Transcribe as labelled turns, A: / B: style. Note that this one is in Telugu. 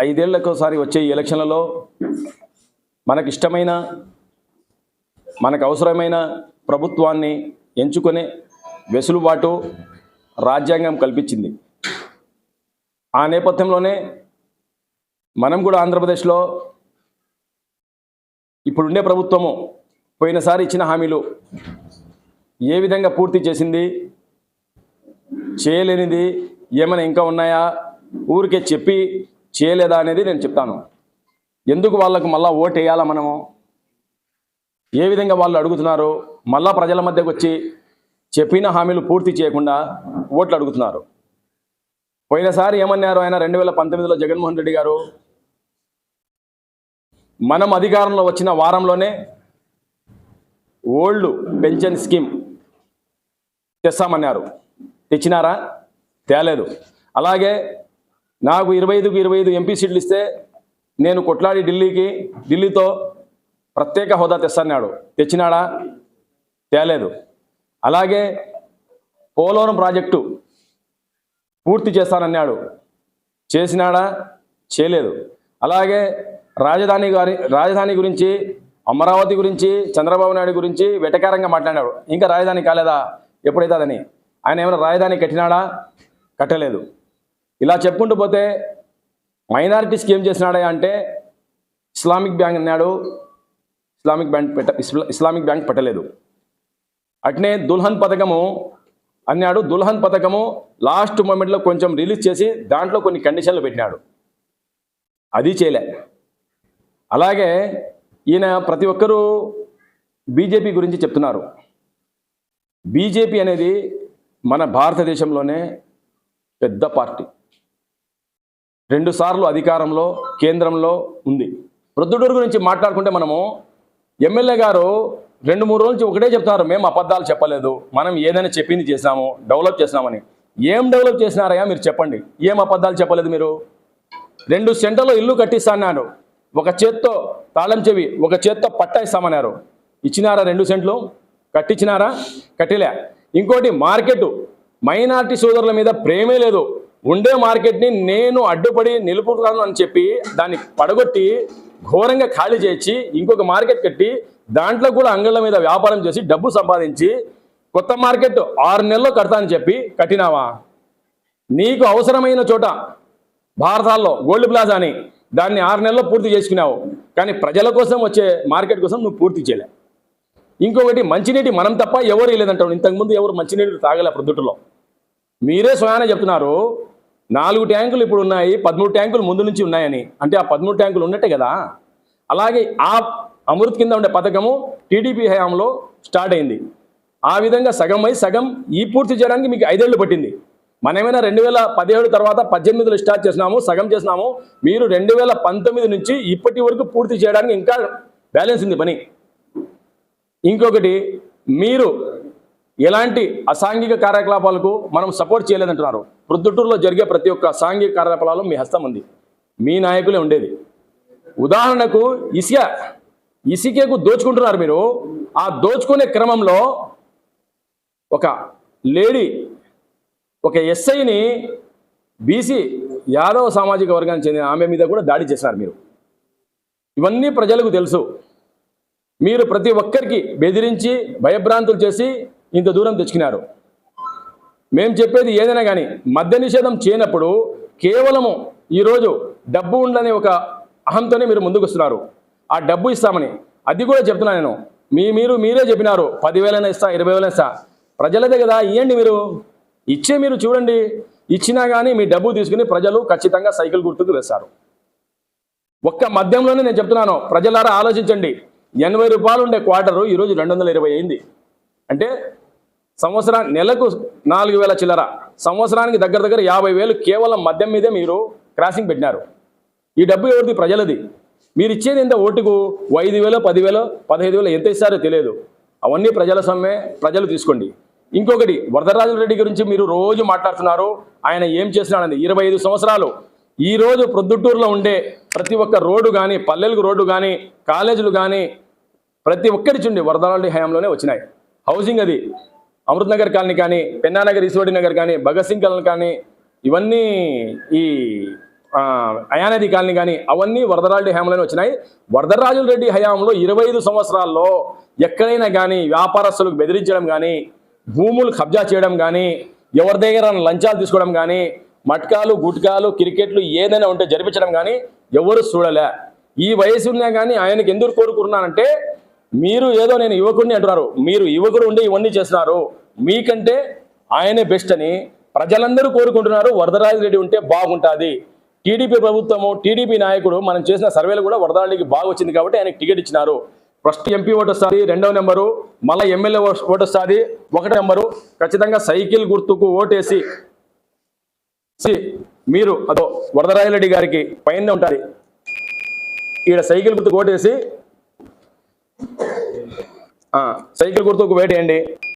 A: ఐదేళ్ళకోసారి వచ్చే ఈ ఎలక్షన్లలో మనకి ఇష్టమైన మనకు అవసరమైన ప్రభుత్వాన్ని ఎంచుకునే వెసులుబాటు రాజ్యాంగం కల్పించింది. ఆ నేపథ్యంలోనే మనం కూడా ఆంధ్రప్రదేశ్లో ఇప్పుడుండే ప్రభుత్వము పోయినసారి ఇచ్చిన హామీలు ఏ విధంగా పూర్తి చేసింది? చేయలేనిది ఏమైనా ఇంకా ఉన్నాయా? ఊరికే చెప్పి చేయలేదా అనేది నేను చెప్తాను. ఎందుకు వాళ్ళకు మళ్ళీ ఓటు వేయాలా మనము? ఏ విధంగా వాళ్ళు అడుగుతున్నారు? మళ్ళా ప్రజల మధ్యకు వచ్చి చెప్పిన హామీలు పూర్తి చేయకుండా ఓట్లు అడుగుతున్నారు. పోయినసారి ఏమన్నారు ఆయన రెండు వేల పంతొమ్మిదిలో జగన్మోహన్ రెడ్డి గారు? మనం అధికారంలో వచ్చిన వారంలోనే ఓల్డ్ పెన్షన్ స్కీమ్ తెస్తామన్నారు. తెచ్చినారా? తేలేదు. అలాగే నాకు ఇరవై ఐదుకు ఇరవై ఐదు ఎంపీ సీట్లు ఇస్తే నేను కొట్లాడి ఢిల్లీకి ఢిల్లీతో ప్రత్యేక హోదా తెస్తాన్నాడు. తెచ్చినాడా? తేలేదు. అలాగే పోలవరం ప్రాజెక్టు పూర్తి చేస్తానన్నాడు. చేసినాడా? చేయలేదు. అలాగే రాజధాని గారి రాజధాని గురించి అమరావతి గురించి చంద్రబాబు నాయుడు గురించి వెటకారంగా మాట్లాడాడు. ఇంకా రాజధాని కాలేదా? ఎప్పుడైతుందని ఆయన ఏమైనా రాజధాని కట్టినాడా? కట్టలేదు. ఇలా చెప్పుకుంటూ పోతే మైనారిటీస్కి ఏం చేసినాడా అంటే ఇస్లామిక్ బ్యాంక్ అన్నాడు. ఇస్లామిక్ బ్యాంక్ పెట్ట ఇస్లామిక్ బ్యాంక్ పెట్టలేదు. అట్నే దుల్హన్ పథకము అన్నాడు. దుల్హన్ పథకము లాస్ట్ మూమెంట్లో కొంచెం రిలీజ్ చేసి దాంట్లో కొన్ని కండిషన్లు పెట్టినాడు. అది చేయలే. అలాగే ఈయన ప్రతి ఒక్కరూ బీజేపీ గురించి చెప్తున్నారు. బీజేపీ అనేది మన భారతదేశంలోనే పెద్ద పార్టీ. రెండుసార్లు అధికారంలో కేంద్రంలో ఉంది. ప్రొద్దుటూరు గురించి మాట్లాడుకుంటే మనము ఎమ్మెల్యే గారు రెండు మూడు రోజుల నుంచి ఒకటే చెప్తున్నారు మేము అబద్ధాలు చెప్పలేదు. మనం ఏదైనా చెప్పింది చేసినాము డెవలప్ చేసినామని ఏం డెవలప్ చేసినారయ్యా మీరు చెప్పండి. ఏం అబద్ధాలు చెప్పలేదు మీరు? రెండు సెంటర్లో ఇల్లు కట్టిస్తాన్నారు. ఒక చేత్తో తాళం చెవి ఒక చేత్తో పట్టా ఇస్తామన్నారు ఇచ్చినారా రెండు సెంట్లు? కట్టించినారా కట్టిలే. ఇంకోటి మార్కెట్ మైనార్టీ సోదరుల మీద ప్రేమే లేదు. ఉండే మార్కెట్ని నేను అడ్డుపడి నిలుపుతాను అని చెప్పి దాన్ని పడగొట్టి ఘోరంగా ఖాళీ చేసి ఇంకొక మార్కెట్ కట్టి దాంట్లో కూడా అంగళ్ళ మీద వ్యాపారం చేసి డబ్బు సంపాదించి కొత్త మార్కెట్ ఆరు నెలల్లో కడతా అని చెప్పి కట్టినావా? నీకు అవసరమైన చోట భారతాల్లో గోల్డ్ ప్లాజా అని దాన్ని ఆరు నెలల్లో పూర్తి చేసుకున్నావు. కానీ ప్రజల కోసం వచ్చే మార్కెట్ కోసం నువ్వు పూర్తి చేయలే. ఇంకొకటి మంచినీటి మనం తప్ప ఎవరు లేదంటావు ఇంతకుముందు ఎవరు మంచినీటి తాగలే ప్రొద్దుటలో మీరే స్వయాన చెప్తున్నారు నాలుగు ట్యాంకులు ఇప్పుడు ఉన్నాయి పదమూడు ట్యాంకులు ముందు నుంచి ఉన్నాయని. అంటే ఆ పదమూడు ట్యాంకులు ఉన్నట్టే కదా? అలాగే ఆ అమృత్ కింద ఉండే పథకము టీడీపీ హయాంలో స్టార్ట్ అయింది. ఆ విధంగా సగం అయి సగం ఈ పూర్తి చేయడానికి మీకు ఐదేళ్ళు పట్టింది. మనమేమైనా రెండు వేల పదిహేడు తర్వాత పద్దెనిమిదిలో స్టార్ట్ చేసినాము సగం చేసినాము. మీరు రెండు వేల పంతొమ్మిది నుంచి ఇప్పటి వరకు పూర్తి చేయడానికి ఇంకా బ్యాలెన్స్ ఉంది పని. ఇంకొకటి మీరు ఎలాంటి అసాంఘిక కార్యకలాపాలకు మనం సపోర్ట్ చేయలేదంటున్నారు. ప్రొద్దుటూరులో జరిగే ప్రతి ఒక్క సాంఘిక కార్యకలాపాలు మీ హస్తం ఉంది. మీ నాయకులే ఉండేది. ఉదాహరణకు ఇసుక ఇసుకకు దోచుకుంటున్నారు మీరు. ఆ దోచుకునే క్రమంలో ఒక లేడీ ఒక ఎస్ఐని బీసీ యాదవ సామాజిక వర్గానికి చెందిన ఆమె మీద కూడా దాడి చేశారు మీరు. ఇవన్నీ ప్రజలకు తెలుసు. మీరు ప్రతి ఒక్కరికి బెదిరించి భయభ్రాంతులు చేసి ఇంత దూరం తెచ్చుకున్నారు. మేము చెప్పేది ఏదైనా కానీ మద్య నిషేధం చేయనప్పుడు కేవలము ఈరోజు డబ్బు ఉండని ఒక అహంతోనే మీరు ముందుకు వస్తున్నారు ఆ డబ్బు ఇస్తామని. అది కూడా చెప్తున్నాను నేను. మీ మీరు మీరే చెప్పినారు. పదివేలైనా ఇస్తా ఇరవై వేలైనా ఇస్తా. ప్రజలదే కదా ఇవ్వండి మీరు. ఇచ్చే మీరు చూడండి. ఇచ్చినా కానీ మీ డబ్బు తీసుకుని ప్రజలు ఖచ్చితంగా సైకిల్ గుర్తుకు వేస్తారు ఒక్క మద్యంలోనే నేను చెప్తున్నాను ప్రజలారా ఆలోచించండి. ఎనభై రూపాయలు ఉండే క్వార్టరు ఈరోజు రెండు వందల ఇరవై అయింది. అంటే సంవత్సరా నెలకు నాలుగు వేల చిల్లర సంవత్సరానికి దగ్గర దగ్గర యాభై వేలు కేవలం మద్యం మీదే మీరు క్రాసింగ్ పెట్టినారు. ఈ డబ్బు ఎవరిది? ప్రజలది. మీరు ఇచ్చేది ఎంత ఓటుకు? ఐదు వేలు పదివేలు పదహైదు వేలు ఎంత ఇస్తారో తెలియదు. అవన్నీ ప్రజల సమ్మె ప్రజలు తీసుకోండి. ఇంకొకటి వరదరాజు రెడ్డి గురించి మీరు రోజు మాట్లాడుతున్నారు. ఆయన ఏం చేసినాడని ఇరవై ఐదు సంవత్సరాలు ఈరోజు ప్రొద్దుటూరులో ఉండే ప్రతి ఒక్క రోడ్డు కానీ పల్లెలకు రోడ్డు కానీ కాలేజీలు కానీ ప్రతి ఒక్కరి చుండి వరదలాంటి హయాంలోనే వచ్చినాయి. హౌసింగ్ అది అమృత్ నగర్ కాలనీ కానీ పెన్నానగర్ ఈశ్వరి నగర్ కానీ భగత్ సింగ్ కాలనీ కానీ ఇవన్నీ ఈ అయానది కాలనీ కానీ అవన్నీ వరదరాజు హయాంలోనే వచ్చినాయి. వరదరాజుల రెడ్డి హయాంలో ఇరవై ఐదు సంవత్సరాల్లో ఎక్కడైనా కానీ వ్యాపారస్తులకు బెదిరించడం కానీ భూములు కబ్జా చేయడం కానీ ఎవరి దగ్గర లంచాలు తీసుకోవడం కానీ మట్కాలు గుట్కాలు క్రికెట్లు ఏదైనా ఉంటే జరిపించడం కానీ ఎవరు చూడలే. ఈ వయసు ఉన్నా కానీ ఆయనకి ఎందుకు కోరుకున్నానంటే మీరు ఏదో నేను యువకుడిని అంటున్నారు. మీరు యువకుడు ఉండి ఇవన్నీ చేస్తున్నారు. మీకంటే ఆయనే బెస్ట్ అని ప్రజలందరూ కోరుకుంటున్నారు. వరదరాజు రెడ్డి ఉంటే బాగుంటుంది. టీడీపీ ప్రభుత్వము టీడీపీ నాయకుడు మనం చేసిన సర్వేలు కూడా వరదరాజుకి బాగా వచ్చింది కాబట్టి ఆయనకు టికెట్ ఇచ్చినారు. ఫస్ట్ ఎంపీ ఓటు వస్తుంది రెండవ నెంబరు మళ్ళీ ఎమ్మెల్యే ఓటు వస్తుంది ఒకటి నెంబరు. ఖచ్చితంగా సైకిల్ గుర్తుకు ఓటేసి సి- మీరు అదో వరదరాజరెడ్డి గారికి పైన ఉంటుంది. ఈడ సైకిల్ గుర్తుకు ఓటేసి సైకిల్ గుర్తుకు వేటేయండి.